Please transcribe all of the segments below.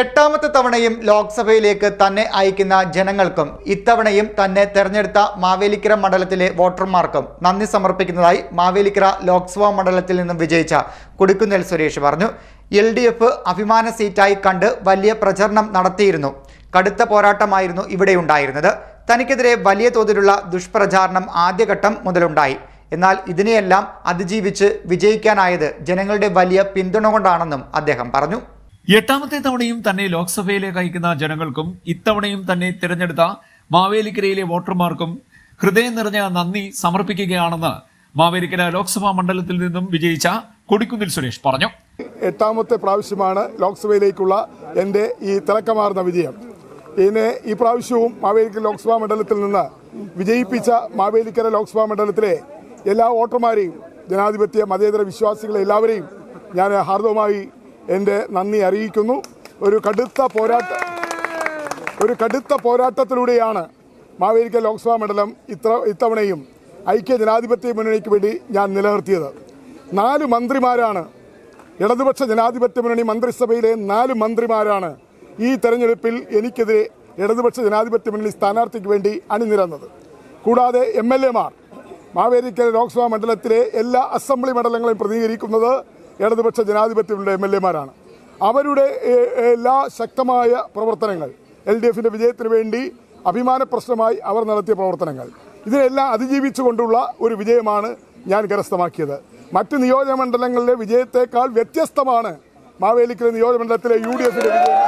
എട്ടാമത്തെ തവണയും ലോക്സഭയിലേക്ക് തന്നെ അയക്കുന്ന ജനങ്ങൾക്കും ഇത്തവണയും തന്നെ തെരഞ്ഞെടുത്ത മാവേലിക്കര മണ്ഡലത്തിലെ വോട്ടർമാർക്കും നന്ദി സമർപ്പിക്കുന്നതായി മാവേലിക്കര ലോക്സഭാ മണ്ഡലത്തിൽ നിന്നും വിജയിച്ച കൊടിക്കുന്നിൽ സുരേഷ് പറഞ്ഞു. എൽ ഡി എഫ് അഭിമാന സീറ്റായി കണ്ട് വലിയ പ്രചരണം നടത്തിയിരുന്നു. കടുത്ത പോരാട്ടമായിരുന്നു ഇവിടെ ഇവിടെയുണ്ടായിരുന്നത് തനിക്കെതിരെ വലിയ തോതിലുള്ള ദുഷ്പ്രചാരണം ആദ്യഘട്ടം മുതലുണ്ടായി. എന്നാൽ ഇതിനെയെല്ലാം അതിജീവിച്ച് വിജയിക്കാനായത് ജനങ്ങളുടെ വലിയ പിന്തുണ കൊണ്ടാണെന്നും അദ്ദേഹം പറഞ്ഞു. എട്ടാമത്തെ തവണയും തന്നെ ലോക്സഭയിലേക്ക് അയക്കുന്ന ജനങ്ങൾക്കും ഇത്തവണയും തന്നെ തിരഞ്ഞെടുത്ത മാവേലിക്കരയിലെ വോട്ടർമാർക്കും ഹൃദയം നിറഞ്ഞ നന്ദി സമർപ്പിക്കുകയാണെന്ന് മാവേലിക്കര ലോക്സഭാ മണ്ഡലത്തിൽ നിന്നും വിജയിച്ച കൊടിക്കുന്നിൽ സുരേഷ് പറഞ്ഞു. എട്ടാമത്തെ പ്രാവശ്യമാണ് ലോക്സഭയിലേക്കുള്ള എന്റെ ഈ തിളക്കമാർന്ന വിജയം. ഇതിനെ ഈ പ്രാവശ്യവും മാവേലിക്കര ലോക്സഭാ മണ്ഡലത്തിൽ നിന്ന് വിജയിപ്പിച്ച മാവേലിക്കര ലോക്സഭാ മണ്ഡലത്തിലെ എല്ലാ വോട്ടർമാരെയും ജനാധിപത്യ മതേതര വിശ്വാസികളെ എല്ലാവരെയും ഞാൻ ഹാർദവമായി എന്റെ നന്ദി അറിയിക്കുന്നു. ഒരു കടുത്ത പോരാട്ട ഒരു കടുത്ത പോരാട്ടത്തിലൂടെയാണ് മാവേലിക്ക ലോക്സഭാ മണ്ഡലം ഇത്ര ഇത്തവണയും ഐക്യ ജനാധിപത്യ മുന്നണിക്ക് വേണ്ടി ഞാൻ നിലനിർത്തിയത്. നാല് മന്ത്രിമാരാണ്. ഇടതുപക്ഷ ജനാധിപത്യ മുന്നണി മന്ത്രിസഭയിലെ നാല് മന്ത്രിമാരാണ് ഈ തെരഞ്ഞെടുപ്പിൽ എനിക്കെതിരെ ഇടതുപക്ഷ ജനാധിപത്യ മുന്നണി സ്ഥാനാർത്ഥിക്ക് വേണ്ടി അണിനിരന്നത്. കൂടാതെ എം എൽ എമാർ മാവേലിക്കര ലോക്സഭാ മണ്ഡലത്തിലെ എല്ലാ അസംബ്ലി മണ്ഡലങ്ങളെയും പ്രതിനിധീകരിക്കുന്നത് ഇടതുപക്ഷ ജനാധിപത്യ മുന്നണി എം എൽ എമാരാണ്. അവരുടെ എല്ലാ ശക്തമായ പ്രവർത്തനങ്ങൾ എൽ ഡി എഫിന്റെ വിജയത്തിന് വേണ്ടി അഭിമാന പ്രശ്നമായി അവർ നടത്തിയ പ്രവർത്തനങ്ങൾ ഇതിനെല്ലാം അതിജീവിച്ചുകൊണ്ടുള്ള ഒരു വിജയമാണ് ഞാൻ കരസ്ഥമാക്കിയത്. മറ്റ് നിയോജക മണ്ഡലങ്ങളിലെ വിജയത്തെക്കാൾ വ്യത്യസ്തമാണ് മാവേലിക്കര നിയോജക മണ്ഡലത്തിലെ യു ഡി എഫിന്റെ വിജയം.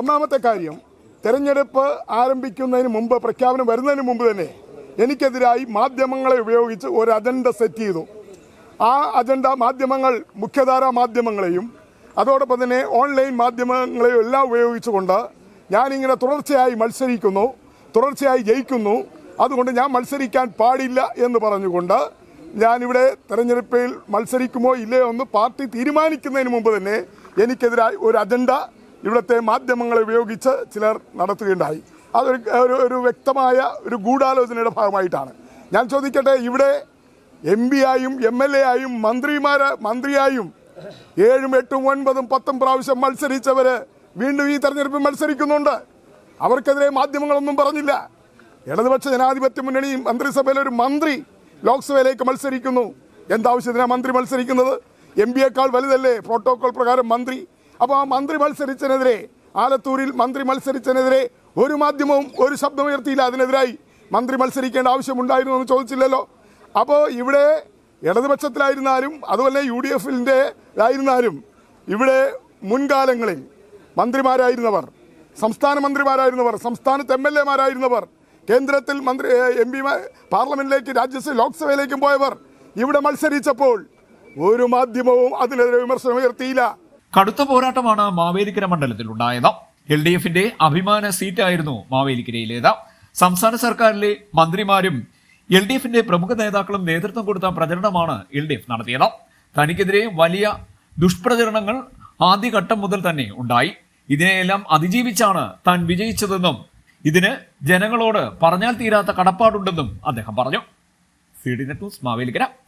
ഒന്നാമത്തെ കാര്യം തെരഞ്ഞെടുപ്പ് ആരംഭിക്കുന്നതിന് മുമ്പ് പ്രഖ്യാപനം വരുന്നതിന് മുമ്പ് തന്നെ എനിക്കെതിരായി മാധ്യമങ്ങളെ ഉപയോഗിച്ച് ഒരു അജണ്ട സെറ്റ് ചെയ്തു. ആ അജണ്ട മാധ്യമങ്ങൾ മുഖ്യധാരാ മാധ്യമങ്ങളെയും അതോടൊപ്പം തന്നെ ഓൺലൈൻ മാധ്യമങ്ങളെയും എല്ലാം ഉപയോഗിച്ചുകൊണ്ട് ഞാനിങ്ങനെ തുടർച്ചയായി മത്സരിക്കുന്നു തുടർച്ചയായി ജയിക്കുന്നു. അതുകൊണ്ട് ഞാൻ മത്സരിക്കാൻ പാടില്ല എന്ന് പറഞ്ഞുകൊണ്ട് ഞാനിവിടെ തെരഞ്ഞെടുപ്പിൽ മത്സരിക്കുമോ ഇല്ലയോ എന്ന് പാർട്ടി തീരുമാനിക്കുന്നതിന് മുമ്പ് തന്നെ എനിക്കെതിരായി ഒരു അജണ്ട ഇവിടുത്തെ മാധ്യമങ്ങളെ ഉപയോഗിച്ച് ചിലർ നടത്തുകയുണ്ടായി. അതൊരു ഒരു വ്യക്തമായ ഒരു ഗൂഢാലോചനയുടെ ഭാഗമായിട്ടാണ്. ഞാൻ ചോദിക്കട്ടെ ഇവിടെ എം പി ആയും എം എൽ എ ആയും മന്ത്രിമാരെ മന്ത്രിയായും ഏഴും എട്ടും ഒൻപതും പത്തും പ്രാവശ്യം മത്സരിച്ചവർ വീണ്ടും ഈ തെരഞ്ഞെടുപ്പിൽ മത്സരിക്കുന്നുണ്ട്. അവർക്കെതിരെ മാധ്യമങ്ങളൊന്നും പറഞ്ഞില്ല. ഇടതുപക്ഷ ജനാധിപത്യ മുന്നണി മന്ത്രിസഭയിലെ ഒരു മന്ത്രി ലോക്സഭയിലേക്ക് മത്സരിക്കുന്നു. എന്താവശ്യത്തിനാണ് മന്ത്രി മത്സരിക്കുന്നത്? എം പിയേക്കാൾ വലുതല്ലേ? പ്രോട്ടോകോൾ പ്രകാരം മന്ത്രി. അപ്പോൾ ആ മന്ത്രി മത്സരിച്ചതിനെതിരെ ആലത്തൂരിൽ മന്ത്രി മത്സരിച്ചതിനെതിരെ ഒരു മാധ്യമവും ഒരു ശബ്ദമുയർത്തിയില്ല. അതിനെതിരായി മന്ത്രി മത്സരിക്കേണ്ട ആവശ്യമുണ്ടായിരുന്നു എന്ന് ചോദിച്ചില്ലല്ലോ. അപ്പോൾ ഇവിടെ ഇടതുപക്ഷത്തിലായിരുന്നാലും അതുപോലെ യു ഡി എഫിന്റെ ആയിരുന്നാലും ഇവിടെ മുൻകാലങ്ങളിൽ മന്ത്രിമാരായിരുന്നവർ സംസ്ഥാന മന്ത്രിമാരായിരുന്നവർ സംസ്ഥാനത്ത് എം എൽ എമാരായിരുന്നവർ കേന്ദ്രത്തിൽ മന്ത്രി എം പിമാർ പാർലമെന്റിലേക്ക് രാജ്യസഭ ലോക്സഭയിലേക്കും പോയവർ ഇവിടെ മത്സരിച്ചപ്പോൾ ഒരു മാധ്യമവും അതിനെതിരെ വിമർശനം ഉയർത്തിയില്ല. കടുത്ത പോരാട്ടമാണ് മാവേലിക്കര മണ്ഡലത്തിൽ ഉണ്ടായത്. എൽ ഡി എഫിന്റെ അഭിമാന സീറ്റായിരുന്നു മാവേലിക്കരയിലേത്. സംസ്ഥാന സർക്കാരിലെ മന്ത്രിമാരും എൽ ഡി എഫിന്റെ പ്രമുഖ നേതാക്കളും നേതൃത്വം കൊടുത്ത പ്രചരണമാണ് എൽ ഡി എഫ് നടത്തിയത്. തനിക്കെതിരെ വലിയ ദുഷ്പ്രചരണങ്ങൾ ആദ്യഘട്ടം മുതൽ തന്നെ ഉണ്ടായി. ഇതിനെയെല്ലാം അതിജീവിച്ചാണ് താൻ വിജയിച്ചതെന്നും ഇതിന് ജനങ്ങളോട് പറഞ്ഞാൽ തീരാത്ത കടപ്പാടുണ്ടെന്നും അദ്ദേഹം പറഞ്ഞു. C D net news Mavelikara.